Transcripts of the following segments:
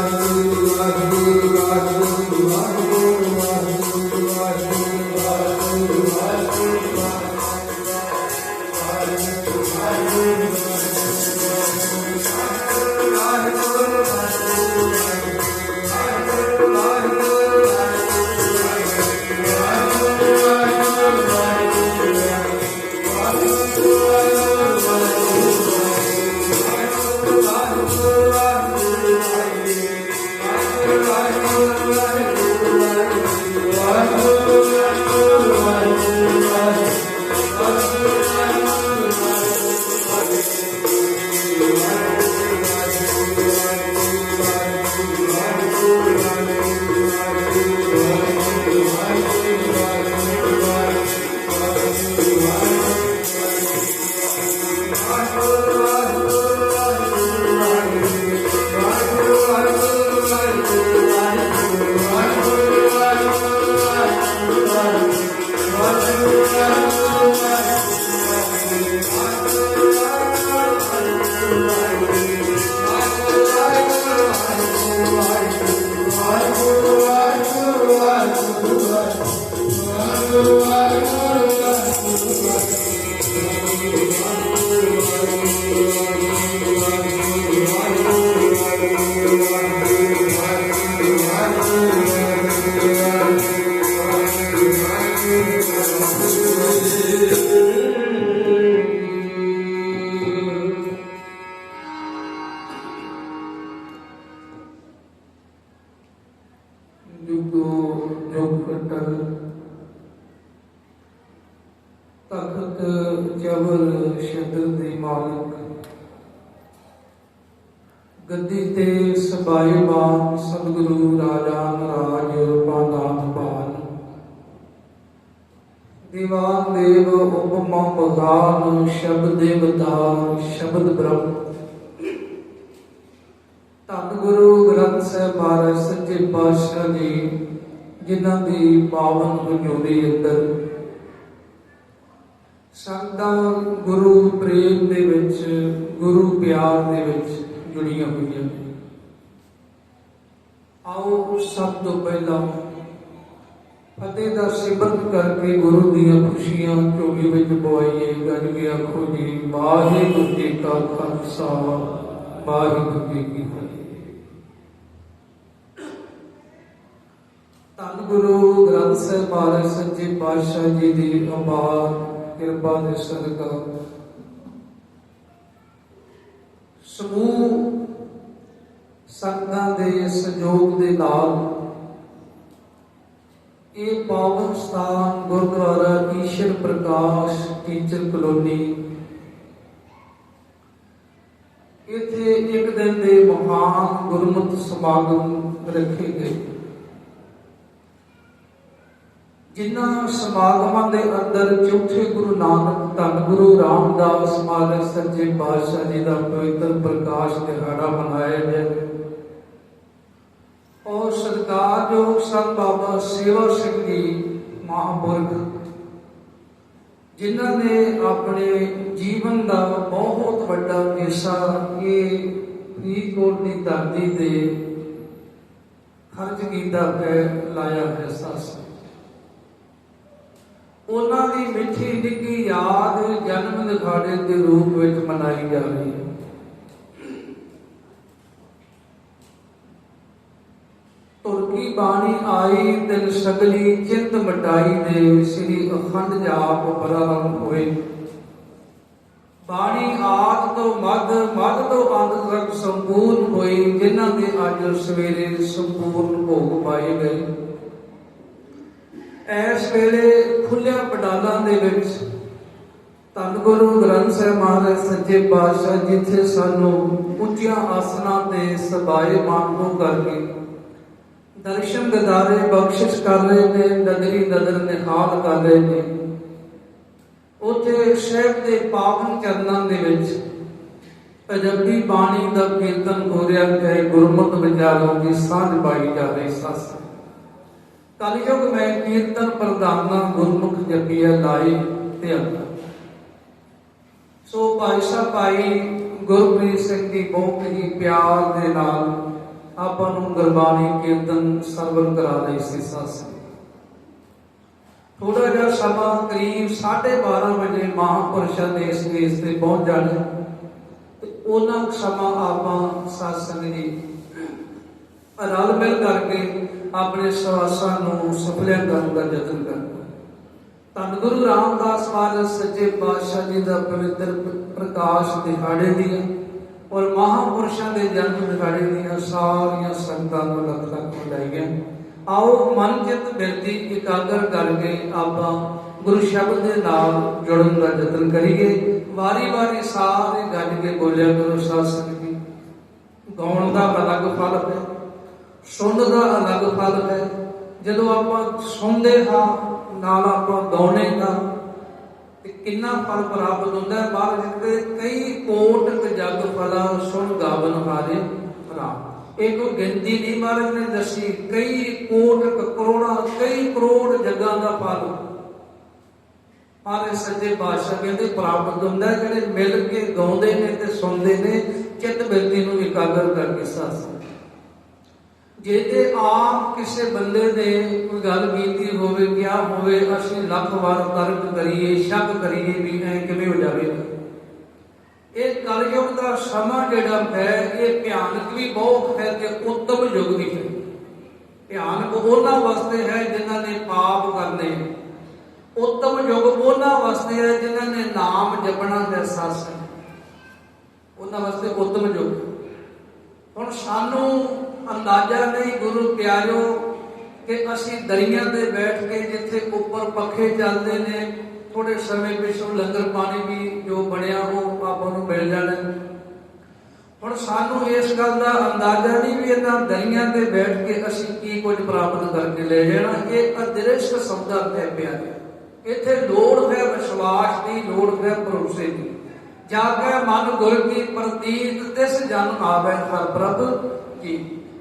ਜੁਗੋ ਗੱਦੀ ਤੇ ਸਬਾਇਬਾਨ ਸਤਿਗੁਰੂ ਰਾਜਾ ਮਹਾਰਾਜ ਪਾਨਾਤ ਪਾਨ ਦੀਵਾਨ ਦੇਵ ਉਪਮਾ ਬਗਾਨ ਸ਼ਬਦ ਦੇਵਤਾ ਸ਼ਬਦ ਬ੍ਰਹਮ ਧੰਨ ਗੁਰੂ ਗ੍ਰੰਥ ਸਾਹਿਬ ਮਹਾਰਾਜ, ਸੱਚੇ ਪਾਤਸ਼ਾਹ ਜੀ, ਜਿਨ੍ਹਾਂ ਦੀ ਪਾਵਨ ਹਜ਼ੂਰੀ ਅੰਦਰ ਸੰਤਾਂ ਗੁਰੂ ਪ੍ਰੇਮ ਦੇ ਵਿੱਚ, ਗੁਰੂ ਪਿਆਰ ਦੇ ਵਿੱਚ ਜੁੜੀਆਂ ਹੋਈਆਂ ਨੇ। ਆਓ ਸਭ ਤੋਂ ਪਹਿਲਾਂ ਫਤਿਹ ਦਾ ਸਿਮਰਨ ਕਰਕੇ ਗੁਰੂ ਦੀਆਂ ਖੁਸ਼ੀਆਂ ਝੋਲੀ ਵਿੱਚ ਪਵਾਈਏ ਗੱਜ ਆਖੋ ਜੀ ਵਾਹਿਗੁਰੂ ਜੀ ਕਾ ਖਾਲਸਾ, ਵਾਹਿਗੁਰੂ ਜੀ ਕੀ ਫਤਿਹ। ਧੰਨ ਗੁਰੂ ਗ੍ਰੰਥ ਸਾਹਿਬ ਮਹਾਰਾਜ, ਸੱਚੇ ਪਾਤਸ਼ਾਹ ਜੀ ਦੀ ਅਪਾਰ ਕਿਰਪਾ ਦੇ ਸਦਕਾ ਸਮੂਹ ਸੰਗਤਾਂ ਦੇ ਸਹਿਯੋਗ ਦੇ ਨਾਲ ਇਹ ਪਾਵਨ ਸਥਾਨ ਗੁਰਦੁਆਰਾ ਈਸ਼ਰ ਪ੍ਰਕਾਸ਼ ਟੀਚਰ ਕਲੋਨੀ ਇੱਥੇ ਇੱਕ ਦਿਨ ਦੇ ਮਹਾਨ ਗੁਰਮਤਿ ਸਮਾਗਮ ਰੱਖੇ ਗਏ। ਜਿਨ੍ਹਾਂ ਸਮਾਗਮਾਂ ਦੇ ਅੰਦਰ ਚੌਥੇ ਗੁਰੂ ਨਾਨਕ ਧੰਨ ਗੁਰੂ ਰਾਮਦਾਸ ਮਹਾਰਾਜ ਸੱਚੇ ਪਾਤਸ਼ਾਹ ਜੀ ਦਾ ਪਵਿੱਤਰ ਪ੍ਰਕਾਸ਼ ਦਿਹਾੜਾ ਮਨਾਇਆ ਗਿਆ। ਔਰ ਸਤਿਕਾਰਯੋਗ ਸੰਤ ਬਾਬਾ ਸੇਵਾ ਸਿੰਘ ਜੀ ਮਹਾਂਪੁਰਖ, ਜਿਨ੍ਹਾਂ ਨੇ ਆਪਣੇ ਜੀਵਨ ਦਾ ਬਹੁਤ ਵੱਡਾ ਹਿੱਸਾ ਇਹ ਫਰੀਦਕੋਟ ਦੀ ਧਰਤੀ ਤੇ ਖਰਚ ਕੀਤਾ ਹੈ ਲਾਇਆ ਹੈ ਸਾਸ ਉਹਨਾਂ ਦੀ ਮਿੱਠੀ ਨਿੱਕੀ ਯਾਦ ਜਨਮ ਦਿਖਾੜੇ ਦੇ ਰੂਪ ਵਿੱਚ ਮਨਾਈ ਜਾਵੇ। ਤੁਰਕੀ ਬਾਣੀ ਆਈ ਦਿਲ ਸਗਲੀ ਚਿੰਤ ਮਟਾਈ ਦੇ, ਸ੍ਰੀ ਅਖੰਡ ਜਾਪ ਪ੍ਰਾਰੰਭ ਹੋਏ। ਬਾਣੀ ਆਦ ਤੋਂ ਮੱਧ ਮੱਧ ਤੋਂ ਅੰਤ ਤੱਕ ਸੰਪੂਰਨ ਹੋਈ, ਜਿਨ੍ਹਾਂ ਦੇ ਅੱਜ ਸਵੇਰੇ ਸੰਪੂਰਨ ਭੋਗ ਪਾਏ ਗਏ। ਇਸ ਵੇਲੇ ਖੁੱਲਿਆ ਪਡਾਲਾਂ ਦੇ ਵਿੱਚ ਧੰਨ ਗੁਰੂ ਗ੍ਰੰਥ ਸਾਹਿਬ ਮਹਾਰਾਜ ਸੱਚੇ ਪਾਤਸ਼ਾਹ ਜਿੱਥੇ ਸਾਨੂੰ ਉੱਚੀਆਂ ਆਸਨਾਂ ਤੇ ਸਬਾਏ ਮਾਨੋ ਕਰਕੇ ਦਰਸ਼ਨ ਦਿਦਾਰੇ, ਬਖਸ਼ਿਸ਼ ਕਰ ਰਹੇ ਨੇ ਨਦਰੀ ਨਦਰ ਨਿਹਾਲ ਕਰ ਰਹੇ ਨੇ। ਉਥੇ ਸ਼ਹਿਬ ਦੇ ਪਾਵਨ ਚਰਨਾਂ ਦੇ ਵਿੱਚ ਅਜੱਬੀ ਬਾਣੀ ਦਾ ਕੀਰਤਨ ਹੋ ਰਿਹਾ ਹੈ ਗੁਰਮਤਿ ਵਿਚਾਰਾਂ ਦੀ ਸਾਂਝ ਪਾਈ ਜਾ ਰਹੀ ਸੱਸ ਕਲਯੁਗ ਮੈਂ ਕੀਰਤਨ ਪ੍ਰਧਾਨਾ ਗੁਰਮੁਖ ਜਪੀਆ ਲਾਈ ਤੇ ਸੋ ਭਾਈ ਸਾਹਿਬ ਗੁਰਪ੍ਰੀਤ ਸਿੰਘ ਦੀ ਬਹੁਤ ਹੀ ਪਿਆਰ ਦੇ ਨਾਲ ਆਪਾਂ ਨੂੰ ਗੁਰਬਾਣੀ ਕੀਰਤਨ ਸਰਵਨ ਕਰਾ ਰਹੀ ਸੀ ਸੱਸ। ਥੋੜਾ ਜਿਹਾ ਸਮਾਂ ਕਰੀਬ 12:30 ਵਜੇ ਮਹਾਪੁਰਸ਼ਾਂ ਦੇ ਇਸ ਦੇਸ਼ ਤੇ ਪਹੁੰਚ ਜਾਣਾ ਤੇ ਉਹਨਾਂ ਸਮਾਂ ਆਪਾਂ ਸਾਸੰਗ ਦੀ ਰਲ ਮਿਲ ਕਰਕੇ ਆਪਣੇ ਸਵਾਸਾਂ ਨੂੰ ਸਫਲਿਆ ਕਰਨ ਦਾ ਯਤਨ ਕਰਨਾ ਧੰਨ ਗੁਰੂ ਰਾਮਦਾਸ ਮਹਾਰਾਜ ਸੱਚੇ ਪਾਤਸ਼ਾਹ ਜੀ ਦਾ ਪਵਿੱਤਰ ਪ੍ਰਕਾਸ਼ ਦਿਹਾੜੇ ਦੀਆਂ ਔਰ ਮਹਾਪੁਰਸ਼ਾਂ ਦੇ ਜਨਮ ਦਿਹਾੜੇ ਦੀਆਂ ਸਾਰੀਆਂ ਸੰਗਤਾਂ ਨੂੰ ਲੱਖ ਲੱਖ ਵਧਾਈਆਂ ਆਓ ਮਨ ਚਿਤ ਬਿਰਤੀ ਇਕਾਗਰ ਕਰਕੇ ਆਪਾਂ ਗੁਰੂ ਸ਼ਬਦ ਦੇ ਨਾਲ ਜੁੜਨ ਦਾ ਯਤਨ ਕਰੀਏ। ਵਾਰੀ-ਵਾਰੀ ਸਾਰੇ ਗੱਜ ਕੇ ਬੋਲਿਆ ਕਰੋ ਸਾਧ ਸੰਗਤ ਜੀ। ਗਾਉਣ ਦਾ ਅਲੱਗ ਫਲ ਹੈ। ਸੁਣ ਦਾ ਅਲੱਗ ਫਲ ਹੈ। ਜਦੋਂ ਆਪਾਂ ਸੁਣਦੇ ਹਾਂ, ਨਾਲ ਆਪਾਂ ਗਾਉਣੇ ਹਾਂ ਤੇ ਕਿੰਨਾ ਫਲ ਪ੍ਰਾਪਤ ਹੁੰਦਾ ਹੈ। ਬਾਹਰ ਜਿੱਤੇ ਕਈ ਕੋਟ ਜਗ ਫਲਾ ਸੁਣ ਗਾਵਨ ਹਾਰੇ ਰਾਮ। ਇਹ ਕੋਈ ਗਿਣਤੀ ਨਹੀਂ ਮਹਾਰਾਜ ਨੇ ਦੱਸੀ। ਕਈ ਕੋਟ, ਕਰੋੜਾਂ, ਕਈ ਕਰੋੜ ਜਗਾਂ ਦਾ ਫਲ। ਮਾਰੇ ਸੱਜੇ ਬਾਦਸ਼ਾਹ ਕਹਿੰਦੇ ਪ੍ਰਾਪਤ ਹੁੰਦਾ ਜਿਹੜੇ ਮਿਲ ਕੇ ਗਾਉਂਦੇ ਨੇ ਤੇ ਸੁਣਦੇ ਨੇ, ਚਿੱਤ ਬਿਰਤੀ ਨੂੰ ਇਕਾਗਰ ਕਰਕੇ ਸਾਸ ਜੇ ਤੇ ਆਪ ਕਿਸੇ ਬੰਦੇ ਨੇ ਕੋਈ ਗੱਲ ਕੀਤੀ ਹੋਵੇ ਕਿਆ ਹੋਵੇ, ਅਸੀਂ ਲੱਖ ਵਾਰ ਤਰਕ ਕਰੀਏ, ਸ਼ੱਕ ਕਰੀਏ ਵੀ ਐ ਕਿਵੇਂ ਹੋ ਜਾਵੇ। ਇਹ ਕਲਯੁਗ ਦਾ ਸਮਾਂ ਜਿਹੜਾ ਹੈ, ਇਹ ਭਿਆਨਕ ਵੀ ਬਹੁਤ ਹੈ ਤੇ ਉੱਤਮ ਯੁੱਗ ਵੀ ਹੈ। ਭਿਆਨਕ ਉਹਨਾਂ ਵਾਸਤੇ ਹੈ ਜਿਨ੍ਹਾਂ ਨੇ ਪਾਪ ਕਰਨੇ। ਉੱਤਮ ਯੁੱਗ ਉਹਨਾਂ ਵਾਸਤੇ ਹੈ ਜਿਨ੍ਹਾਂ ਨੇ ਨਾਮ ਜਪਣਾ ਹੈ ਸੱਸ। ਉਹਨਾਂ ਵਾਸਤੇ ਉੱਤਮ ਯੁੱਗ। ਹੁਣ ਸਾਨੂੰ ਅੰਦਾਜ਼ਾ ਨਹੀਂ ਗੁਰੂ ਪਿਆਰਿਓ ਕਿ ਅਸੀਂ ਦਰੀਆਂ ਤੇ ਬੈਠ ਕੇ ਜਿੱਥੇ ਉੱਪਰ ਪੱਖੇ ਚੱਲਦੇ ਨੇ ਥੋੜੇ ਸਮੇਂ ਪਿਛੋਂ ਲੰਗਰ ਪਾਣੀ ਵੀ ਜੋ ਬਣਿਆ ਉਹ ਆਪਾਂ ਨੂੰ ਮਿਲ ਜਾਣਾ। ਹੁਣ ਸਾਨੂੰ ਇਸ ਗੱਲ ਦਾ ਅੰਦਾਜ਼ਾ ਨਹੀਂ ਵੀ ਇਹਨਾਂ ਦਰੀਆਂ ਤੇ ਬੈਠ ਕੇ ਅਸੀਂ ਕੀ ਕੁਝ ਪ੍ਰਾਪਤ ਕਰਕੇ ਲੈ ਜਾਣਾ, ਇਹ ਅਦ੍ਰਿਸ਼ਟ ਸੌਦਾ ਹੈ ਪਿਆਰੇ ਇੱਥੇ ਲੋੜ ਹੈ ਵਿਸ਼ਵਾਸ ਦੀ, ਲੋੜ ਹੈ ਭਰੋਸੇ ਦੀ। ਜਾ ਕੇ ਮਨ ਗੁਰ ਕੀ ਪ੍ਰਤੀਤ, ਤਿਸ ਜਨ ਆਵੇ ਹਰ ਪ੍ਰਭ ਕੀ।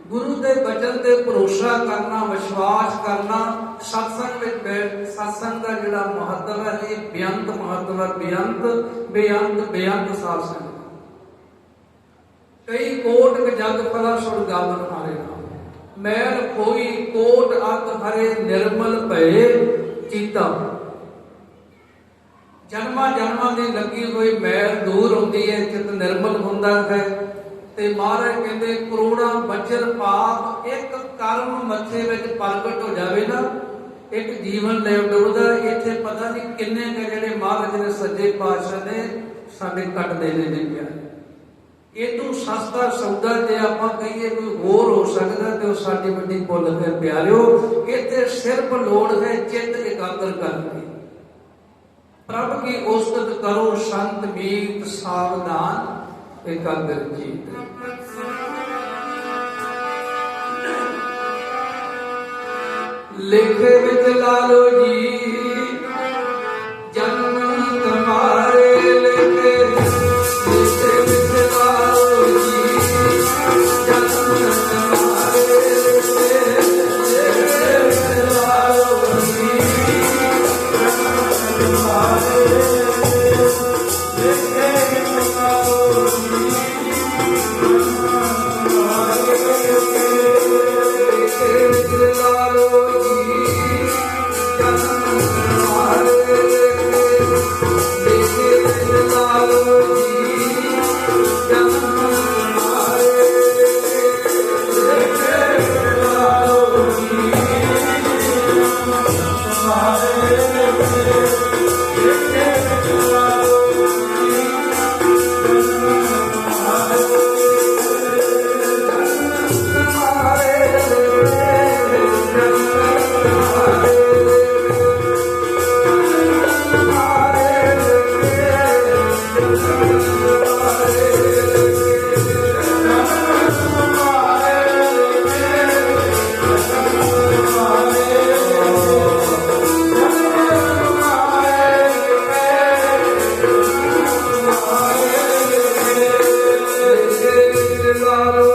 ਗੁਰੂ ਦੇ ਬਚਨ ਤੇ ਭਰੋਸਾ ਕਰਨਾ, ਵਿਸ਼ਵਾਸ ਕਰਨਾ, ਸਤਸੰਗ ਵਿੱਚ ਬੈਠ ਸਤਸੰਗ ਦਾ ਜਿਹੜਾ ਮਹੱਤਵ ਹੈ, ਇਹ ਬੇਅੰਤ ਮਹੱਤਵ ਹੈ, ਬੇਅੰਤ ਬੇਅੰਤ ਬੇਅੰਤ ਸਤਸੰਗ ਕਈ ਕੋਟ ਜਗ ਫਲਾ ਸੁਣ ਹਾਰੇ ਮੈਲ ਕੋਈ ਕੋਟ ਅਤ ਹਰੇ ਨਿਰਮਲ ਭਏ ਚੀਤਾ। ਜਨਮਾਂ ਜਨਮਾਂ ਦੀ ਲੱਗੀ ਹੋਈ ਮੈਲ ਦੂਰ ਹੁੰਦੀ ਹੈ, ਚਿਤ ਨਿਰਮਲ ਹੁੰਦਾ ਹੈ। ਤੇ ਮਹਾਰਾਜ ਕਹਿੰਦੇ, ਕਰੋੜਾਂ ਬੱਚਰ ਪਾਪ ਇੱਕ ਕਰਮ ਮੱਥੇ ਵਿੱਚ ਪ੍ਰਗਟ ਹੋ ਜਾਵੇ ਨਾ, ਇੱਕ ਜੀਵਨ ਲੈ ਡੁੱਬਦਾ ਇੱਥੇ ਪਤਾ ਨਹੀਂ ਕਿੰਨੇ ਨੇ ਜਿਹੜੇ ਮਹਾਰਾਜ ਨੇ ਸੱਜੇ ਪਾਤਸ਼ਾਹ ਨੇ ਸਾਡੇ ਕੱਟ ਦੇਣੇ ਨੇ ਪਿਆ ਇਹ ਤੋਂ ਸਸਤਾ ਸੌਦਾ ਜੇ ਆਪਾਂ ਕਹੀਏ ਕੋਈ ਹੋਰ ਹੋ ਸਕਦਾ ਤੇ ਉਹ ਸਾਡੀ ਵੱਡੀ ਭੁੱਲ ਹੈ ਪਿਆਰਿਓ, ਇੱਥੇ ਸਿਰਫ ਲੋੜ ਹੈ ਚਿੱਤ ਇਕਾਗਰ ਕਰਨ ਦੀ ਪ੍ਰਭ ਕੀ ਉਸਤਤ ਕਰੋ ਸੰਤ ਮੀਤ ਸਾਵਧਾਨ ਇਕਾਗਰ ਜੀਤ ਲਿਖੇ ਵਿੱਚ ਲਾ ਲੋ Senhor. horas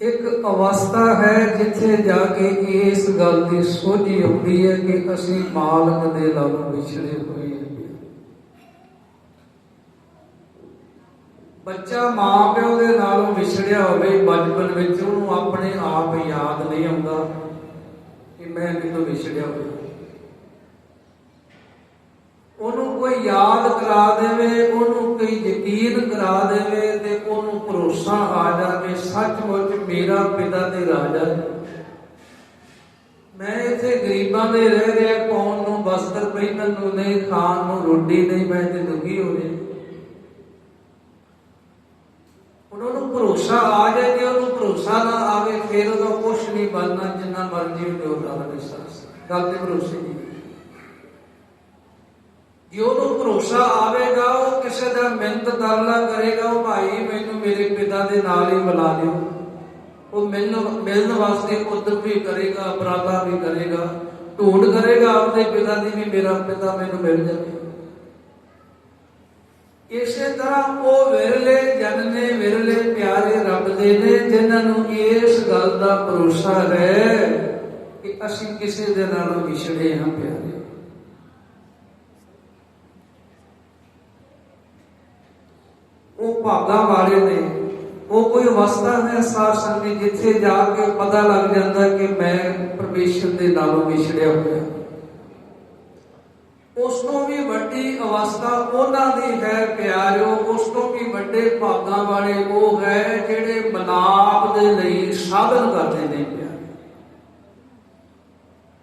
ਇੱਕ ਅਵਸਥਾ ਹੈ ਜਿੱਥੇ ਜਾ ਕੇ ਇਸ ਗੱਲ ਦੀ ਸੋਝੀ ਆਉਂਦੀ ਹੈ ਕਿ ਅਸੀਂ ਮਾਲਕ ਦੇ ਨਾਲੋਂ ਵਿਛੜੇ ਹੋਏ ਹਾਂ। ਬੱਚਾ ਮਾਂ ਪਿਓ ਦੇ ਨਾਲੋਂ ਵਿਛੜਿਆ ਹੋਵੇ, ਬਚਪਨ ਵਿੱਚ ਉਹਨੂੰ ਆਪਣੇ ਆਪ ਯਾਦ ਨਹੀਂ ਆਉਂਦਾ ਕਿ ਮੈਂ ਕਿਤੋਂ ਵਿਛੜਿਆ ਹੋਇਆ ਉਹਨੂੰ ਕੋਈ ਯਾਦ ਕਰਾ ਦੇਵੇ, ਉਹਨੂੰ ਕੋਈ ਯਕੀਨ ਕਰਾ ਦੇਵੇ ਤੇ ਉਹਨੂੰ ਭਰੋਸਾ ਆ ਜਾਵੇ, ਸੱਚਮੁੱਚ ਮੇਰਾ ਪਿਤਾ ਤੇ ਰਾਜਾ ਮੈਂ ਇੱਥੇ ਗਰੀਬਾਂ ਦੇ ਰਹਿ ਰਿਹਾ, ਕੌਣ ਨੂੰ ਵਸਤਰ ਪਹਿਨਣ ਨੂੰ ਨਹੀਂ ਖਾਣ ਨੂੰ ਰੋਟੀ ਨਹੀਂ ਮੈਂ ਤੇ ਦੁਖੀ ਹੋ ਰਿਹਾ। ਹੁਣ ਉਹਨੂੰ ਭਰੋਸਾ ਆ ਜਾਏ ਜੇ ਉਹਨੂੰ ਭਰੋਸਾ ਨਾ ਆਵੇ, ਫਿਰ ਉਹਦਾ ਕੁਛ ਨਹੀਂ ਬਣਨਾ, ਜਿੰਨਾ ਮਰਜ਼ੀ ਉਹ ਜੋਰ ਲਾ ਵਿਸ਼ਵਾਸ ਗੱਲ ਤੇ ਭਰੋਸੇ ਦੀ। ਜੇ ਉਹਨੂੰ ਭਰੋਸਾ ਆਵੇਗਾ, ਉਹ ਕਿਸੇ ਦਾ ਮਿਹਨਤ ਤਰਲਾ ਕਰੇਗਾ, ਉਹ ਭਾਈ ਮੈਨੂੰ ਮੇਰੇ ਪਿਤਾ ਦੇ ਨਾਲ ਹੀ ਮਿਲਾ ਦਿਓ। ਉਹ ਮਿਲਣ ਮਿਲਣ ਵਾਸਤੇ ਉਦਰ ਵੀ ਕਰੇਗਾ, ਅਪਰਾਧਾ ਵੀ ਕਰੇਗਾ, ਢੂੰਡ ਕਰੇਗਾ ਆਪਣੇ ਪਿਤਾ ਦੀ ਵੀ ਮੇਰਾ ਪਿਤਾ ਮੈਨੂੰ ਮਿਲ ਜਾਵੇ। ਇਸੇ ਤਰ੍ਹਾਂ ਉਹ ਵਿਰਲੇ ਜਨ ਨੇ ਵਿਰਲੇ ਪਿਆਰੇ ਰੱਬ ਦੇ ਨੇ, ਜਿਨ੍ਹਾਂ ਨੂੰ ਇਸ ਗੱਲ ਦਾ ਭਰੋਸਾ ਹੈ ਕਿ ਅਸੀਂ ਕਿਸੇ ਦੇ ਨਾਲੋਂ ਵਿਛੜੇ ਹਾਂ ਪਿਆਰੇ। ਉਹ ਭਾਗਾ ਵਾਲੇ ਨੇ, ਉਹ ਕੋਈ ਅਵਸਥਾ ਹੈ ਸਾਧ ਸੰਗਤ ਜਿੱਥੇ ਜਾ ਕੇ ਪਤਾ ਲੱਗ ਜਾਂਦਾ ਕਿ ਮੈਂ ਪਰਮੇਸ਼ਰ ਦੇ ਨਾਲੋਂ ਵਿਛੜਿਆ ਹੋਇਆ। ਉਸ ਤੋਂ ਵੀ ਵੱਡੀ ਅਵਸਥਾ ਉਹਨਾਂ ਦੀ ਹੈ ਪਿਆਰਿਓ ਉਸ ਤੋਂ ਵੀ ਵੱਡੇ ਭਾਗਾਂ ਵਾਲੇ ਉਹ ਹੈ ਜਿਹੜੇ ਮਨਾਪ ਦੇ ਲਈ ਸਾਧਨ ਕਰਦੇ ਨੇ ਪਿਆਰੇ।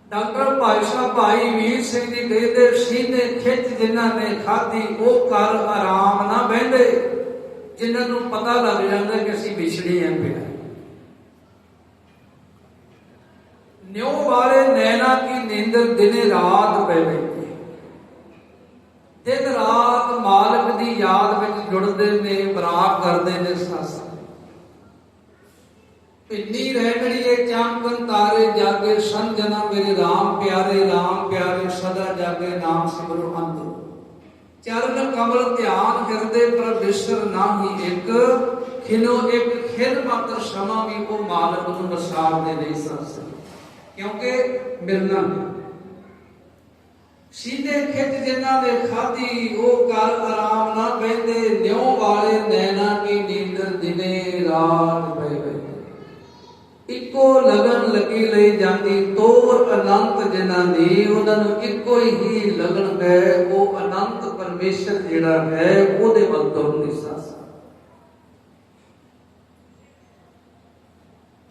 ਡਾਕਟਰ ਭਾਈ ਭਾਈ ਵੀਰ ਸਿੰਘ ਜੀ ਕਹਿੰਦੇ, ਸੀਨੇ ਖਿੱਚ ਜਿਨ੍ਹਾਂ ਨੇ ਖਾਧੀ, ਉਹ ਕਰ ਆਰਾਮ ਨਾ ਬਹਿੰਦੇ। ਜਿਨ੍ਹਾਂ ਨੂੰ ਪਤਾ ਲੱਗ ਜਾਂਦਾ ਕਿ ਅਸੀਂ ਵਿਛੜੇ ਆਂ ਪਿਆ। ਨਿਉ ਵਾਲੇ ਨੈਣਾ ਕੀ ਨੀਂਦਰ ਦਿਨੇ ਰਾਤ ਪੈ ਬੈਠੀ। ਦਿਨ ਰਾਤ ਮਾਲਕ ਦੀ ਯਾਦ ਵਿੱਚ ਜੁੜਦੇ ਨੇ, ਬਰਾਕ ਕਰਦੇ ਨੇ ਸਾਸਾ। ਪਿੰਨੀ ਰਹਿਣੀਏ ਚਾਂਕਨ ਤਾਰੇ ਜਾਗੇ, ਸੰਜਨਾ ਮੇਰੇ RAM ਪਿਆਰੇ RAM ਪਿਆਰੇ, ਸਦਾ ਜਾਗੇ ਨਾਮ ਸਿਮਰੋ ਅੰਤ ਚਰਨ ਕਮਲ ਧਿਆਨ ਹਿਰਦੇ ਪਰ ਨਾਹੀ ਇੱਕ। ਖਿਨੋ ਇੱਕ ਖਿਨ ਮਾਤਰ ਸਮਾ ਵੀ ਉਹ ਮਾਲਕ ਨੂੰ ਵਸਾਰ ਦੇ ਲਈ ਸਾਸ ਕਿਉਂਕਿ ਮਿਲਣਾ ਹੈ ਖਿੱਚ ਜਿਨ੍ਹਾਂ ਦੇ ਖਾਦੀ ਉਹ ਕਰ ਆਰਾਮ ਨਾ ਬੈੰਦੇ ਨਿਉ ਵਾਲੇ ਨੈਣਾ ਕੀ ਨੀਂਦਰ ਦਿਨੇ ਰਾਤ ਪੈ ਬੈਠੇ ਇੱਕੋ ਲਗਨ ਲੱਗੀ ਲਈ ਜਾਂਦੀ, ਤੋਰ ਅਨੰਤ ਜਿਨ੍ਹਾਂ ਦੀ, ਉਹਨਾਂ ਨੂੰ ਇੱਕੋ ਹੀ ਲਗਨ ਹੈ, ਉਹ ਅਨੰਤ ਪਰਮੇਸ਼ਰ ਜਿਹੜਾ ਹੈ, ਉਹਦੇ ਵੱਲ ਤੁਰਨ ਦੀ ਸਾਸ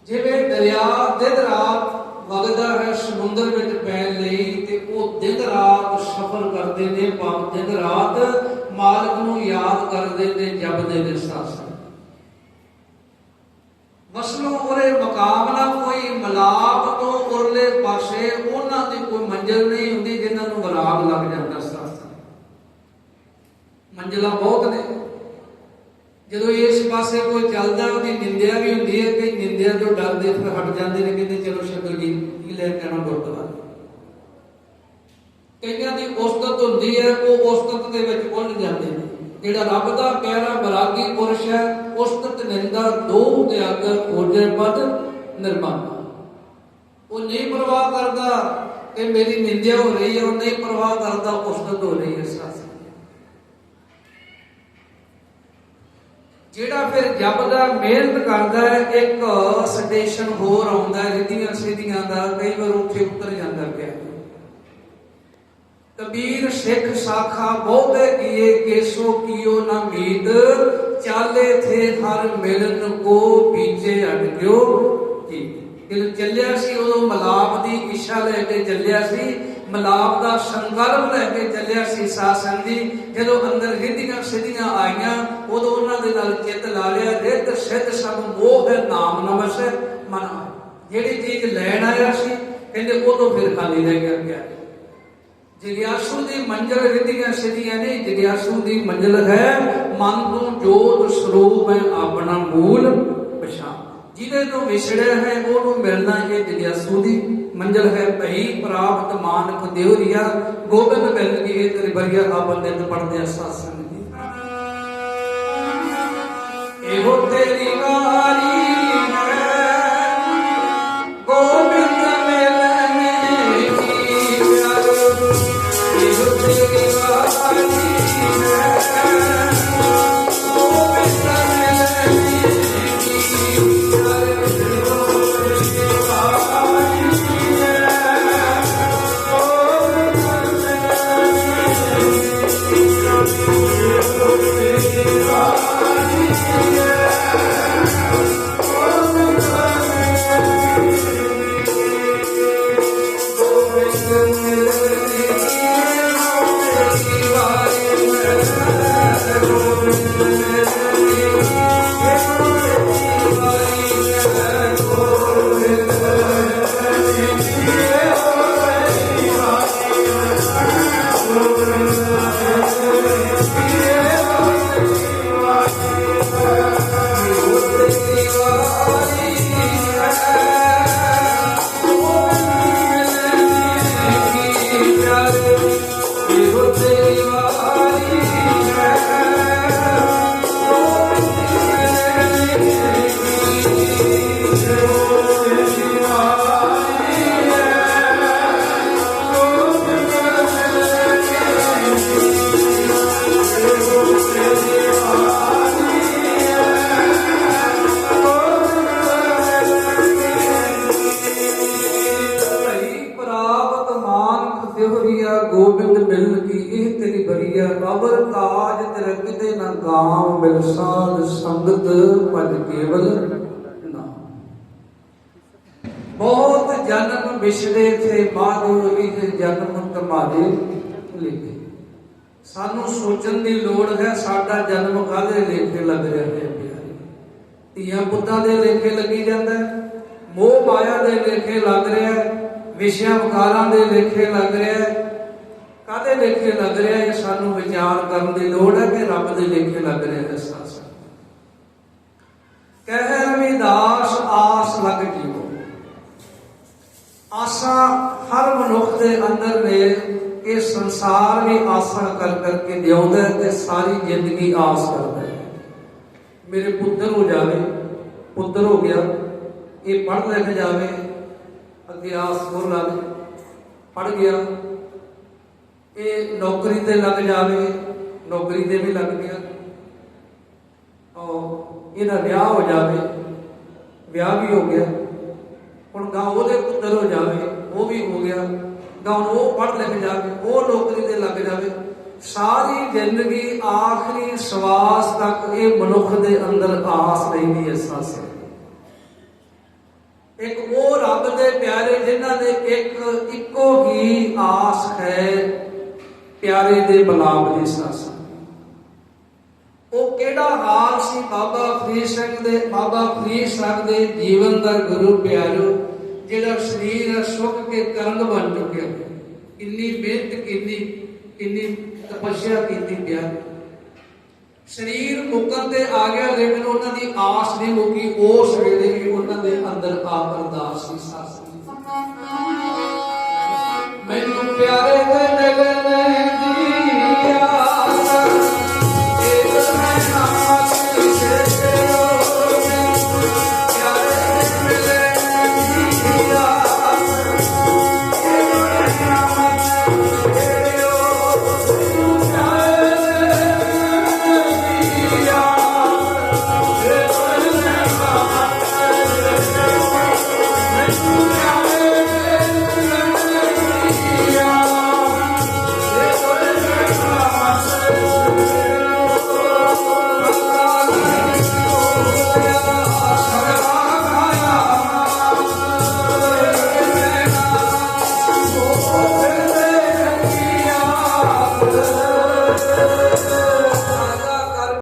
ਜਿਵੇਂ ਦਰਿਆ ਦਿਨ ਰਾਤ ਵਗਦਾ ਹੈ, ਸਮੁੰਦਰ ਵਿੱਚ ਪੈਣ ਲਈ ਤੇ ਉਹ ਦਿਨ ਰਾਤ ਸਫ਼ਰ ਕਰਦੇ ਨੇ, ਭਾਵ ਦਿਨ ਰਾਤ ਮਾਲਕ ਨੂੰ ਯਾਦ ਕਰਦੇ ਨੇ ਜਪਦੇ ਨੇ ਸਾਸ ਮਸਲੋਂ ਉਰੇ ਮੁਕਾਬਲਾ ਕੋਈ, ਮਲਾਪ ਤੋਂ ਉਰਲੇ ਪਾਸੇ ਉਹਨਾਂ ਦੀ ਕੋਈ ਮੰਜ਼ਿਲ ਨਹੀਂ ਹੁੰਦੀ ਜਿਨ੍ਹਾਂ ਨੂੰ ਵਿਰਾਗ ਲੱਗ ਜਾਂਦਾ। ਮੰਜ਼ਿਲਾਂ ਬਹੁਤ ਨੇ। ਜਦੋਂ ਇਸ ਪਾਸੇ ਕੋਈ ਚੱਲਦਾ, ਉਹਦੀ ਨਿੰਦਿਆ ਵੀ ਹੁੰਦੀ ਹੈ ਕਿ ਨਿੰਦਿਆ ਤੋਂ ਡਰਦੇ ਫਿਰ ਹਟ ਜਾਂਦੇ ਨੇ, ਕਹਿੰਦੇ ਚਲੋ ਸ਼ਕਲ ਜੀ ਲੈ ਕੇ ਆਣਾ ਗੁਰਦੁਆਰਾ? ਕਈਆਂ ਦੀ ਉਸਤਤ ਹੁੰਦੀ ਹੈ, ਉਹ ਉਸਤਤ ਦੇ ਵਿੱਚ ਉਲਝ ਜਾਂਦੇ ਨੇ। ਜਿਹੜਾ ਰੱਬ ਦਾ ਪਿਆਰਾ ਬਰਾਗੀ ਪੁਰਸ਼ ਹੈ, ਉਸਤਤ ਨਿੰਦਾ ਦੋ ਤਿਆਗਰ ਖੋਜੇ ਪਦ ਨਿਰਮਾਤਾ ਉਹ ਨਹੀਂ ਪਰਵਾਹ ਕਰਦਾ ਕਿ ਮੇਰੀ ਨਿੰਦਿਆ ਹੋ ਰਹੀ ਹੈ, ਉਹ ਨਹੀਂ ਪਰਵਾਹ ਕਰਦਾ ਉਸਤਤ ਹੋ ਰਹੀ ਹੈ ਸਾਥ ਜਿਹੜਾ ਫਿਰ ਜਪਦਾ ਮਿਹਨਤ ਕਰਦਾ ਇੱਕ ਸਟੇਸ਼ਨ ਹੋਰ ਆਉਂਦਾ ਹੈ ਸਿੱਧੀਆਂ ਦਾ, ਕਈ ਵਾਰ ਉੱਥੇ ਉਤਰ ਜਾਂਦਾ ਪਿਆ। ਕਬੀਰ ਸਿੱਖ ਸਾਖਾ ਬਹੁਤੇ ਕੀਏ, ਕੇਸੋ ਕੀਓ ਨਾ ਮੀਤ, ਚਾਲੇ ਥੇ ਹਰ ਮਿਲਨ ਕੋ ਬੀਜੇ ਅਟਕਿਓ ਜੀ, ਜਦੋਂ ਚੱਲਿਆ ਸੀ, ਉਦੋਂ ਮਲਾਪ ਦੀ ਇੱਛਾ ਲੈ ਕੇ ਚੱਲਿਆ ਸੀ ਮਲਾਪ ਦਾ ਸੰਕਲਪ ਲੈ ਕੇ ਚੱਲਿਆ ਸੀ ਸਾਸਨ ਜੀ ਜਦੋਂ ਅੰਦਰ ਰਿੱਧੀਆਂ ਸਿੱਧੀਆਂ ਆਈਆਂ, ਉਦੋਂ ਉਹਨਾਂ ਦੇ ਨਾਲ ਚਿੱਤ ਲਾ ਲਿਆ। ਰਿੱਧ ਸਿੱਧ ਸਭ ਮੋਹ ਹੈ ਨਾਮ ਨਮਸ ਮਨ ਜਿਹੜੀ ਚੀਜ਼ ਲੈਣ ਆਇਆ ਸੀ, ਕਹਿੰਦੇ ਉਦੋਂ ਫਿਰ ਖਾਲੀ ਰਹਿ ਗਿਆ ਗਿਆ ਜਿਗਿਆਸੂ ਦੀ ਮੰਜ਼ਲ ਰਿੱਧੀਆਂ ਸਿੱਧੀਆਂ ਨਹੀਂ ਜਿਗਿਆਸੂ ਦੀ ਮੰਜ਼ਲ ਹੈ, ਮਨ ਤੋਂ ਜੋਤ ਸਰੂਪ ਹੈ, ਆਪਣਾ ਮੂਲ ਪਛਾਣ। ਜਿਹਦੇ ਤੋਂ ਵਿਛੜਿਆ ਹੈ, ਉਹਨੂੰ ਮਿਲਣਾ ਇਹ ਜਿਗਿਆਸੂ ਦੀ ਮੰਜ਼ਲ ਹੈ ਭਈ, ਪ੍ਰਾਪਤ ਮਾਨਕ ਦੇਵਰੀਆ ਗੋਬਿੰਦ ਮਿਲ ਗਈ, ਤੇਰੀ ਬਰੀਆ ਆ ਬੰਦੇ ਤੇ ਪੜਦੇ ਆ ਸਾਸਨ ਦੀ। ਇਹੋ ਤੇਰੀ ਵਿਛੜੇ ਥੇ ਬਾਦੋ ਇਹ ਜਨਮ ਤੁਹਾਡੇ ਲਿਖੇ ਸਾਨੂੰ ਸੋਚਣ ਦੀ ਲੋੜ ਹੈ ਸਾਡਾ ਜਨਮ ਕਾਹਦੇ ਲੇਖੇ ਲੱਗ ਰਿਹਾ ਹੈ ਪਿਆਰੇ? ਧੀਆਂ ਪੁੱਤਾਂ ਦੇ ਲੇਖੇ ਲੱਗੀ ਜਾਂਦਾ ਮੋਹ ਮਾਇਆ ਦੇ ਲੇਖੇ ਲੱਗ ਰਿਹਾ ਵਿਸ਼ਿਆਂ ਵਿਕਾਰਾਂ ਦੇ ਲੇਖੇ ਲੱਗ ਰਿਹਾ ਕਾਹਦੇ ਲੇਖੇ ਲੱਗ ਰਿਹਾ ਹੈ? ਇਹ ਸਾਨੂੰ ਵਿਚਾਰ ਕਰਨ ਦੀ ਲੋੜ ਹੈ ਕਿ ਰੱਬ ਦੇ ਲੇਖੇ ਲੱਗ ਰਿਹਾ ਹੈ ਸਾਸਾ ਕਹਿ ਰਵਿਦਾਸ ਆਸ ਲੱਗ ਜੀਵੋ ਆਸਾਂ ਹਰ ਮਨੁੱਖ ਦੇ ਅੰਦਰ ਨੇ, ਇਹ ਸੰਸਾਰ ਵੀ ਆਸਾਂ ਕਰ ਕਰਕੇ ਦਿਉਂਦਾ ਹੈ ਤੇ ਸਾਰੀ ਜ਼ਿੰਦਗੀ ਆਸ ਕਰਦਾ ਹੈ। ਮੇਰੇ ਪੁੱਤਰ ਹੋ ਜਾਵੇ, ਪੁੱਤਰ ਹੋ ਗਿਆ, ਇਹ ਪੜ੍ਹ ਲਿਖ ਜਾਵੇ, ਅੱਗੇ ਆਸ ਹੋਰ ਲਾਵੇ ਪੜ੍ਹ ਗਿਆ, ਇਹ ਨੌਕਰੀ ਤੇ ਲੱਗ ਜਾਵੇ, ਨੌਕਰੀ ਤੇ ਵੀ ਲੱਗ ਗਿਆ। ਔਰ ਇਹਦਾ ਵਿਆਹ ਹੋ ਜਾਵੇ, ਵਿਆਹ ਵੀ ਹੋ ਗਿਆ। ਹੁਣ ਗਾਂ ਉਹਦੇ ਪੁੱਤਰ ਹੋ ਜਾਵੇ, ਉਹ ਵੀ ਹੋ ਗਿਆ। ਗਾਂ ਉਹ ਪੜ੍ਹ ਲਿਖ ਜਾਵੇ, ਉਹ ਨੌਕਰੀ ਤੇ ਲੱਗ ਜਾਵੇ। ਸਾਰੀ ਜ਼ਿੰਦਗੀ ਆਖਰੀ ਸਵਾਸ ਤੱਕ ਇਹ ਮਨੁੱਖ ਦੇ ਅੰਦਰ ਆਸ ਰਹਿੰਦੀ ਹੈ ਸਾਸੇ। ਇੱਕ ਉਹ ਰੱਬ ਦੇ ਪਿਆਰੇ ਜਿਨ੍ਹਾਂ ਦੇ ਇੱਕ, ਇੱਕੋ ਹੀ ਆਸ ਹੈ, ਪਿਆਰੇ ਦੇ ਬਲਾਬ ਦੀ ਸਾਸਾ। ਉਹ ਕਿਹੜਾ ਹਾਲ ਸੀ ਬਾਬਾ ਫਰੀਦ ਸਿੰਘ ਦੇ, ਬਾਬਾ ਫਰੀਦ ਸਿੰਘ ਦੇ ਜੀਵਨ ਦਾ ਗੁਰੂ ਪਿਆਰੋ ਜਿਹੜਾ ਸਰੀਰ ਸੁੱਕ ਕੇ ਕਰੰਗ ਬਣ ਚੁੱਕਿਆ। ਕਿੰਨੀ ਮਿਹਨਤ ਕੀਤੀ ਕਿੰਨੀ ਤਪੱਸਿਆ ਕੀਤੀ ਪਿਆਰ ਸਰੀਰ ਮੁੱਕਣ ਤੇ ਆ ਗਿਆ ਲੇਕਿਨ ਉਹਨਾਂ ਦੀ ਆਸ ਨਹੀਂ ਮੁੱਕੀ ਉਸ ਵੇਲੇ ਵੀ ਉਹਨਾਂ ਦੇ ਅੰਦਰ ਆਪ ਅਰਦਾਸ ਸੀ। ਸਾਸੀ ਮੈਨੂੰ ਪਿਆਰੇ ਦੇ ਨਗਰ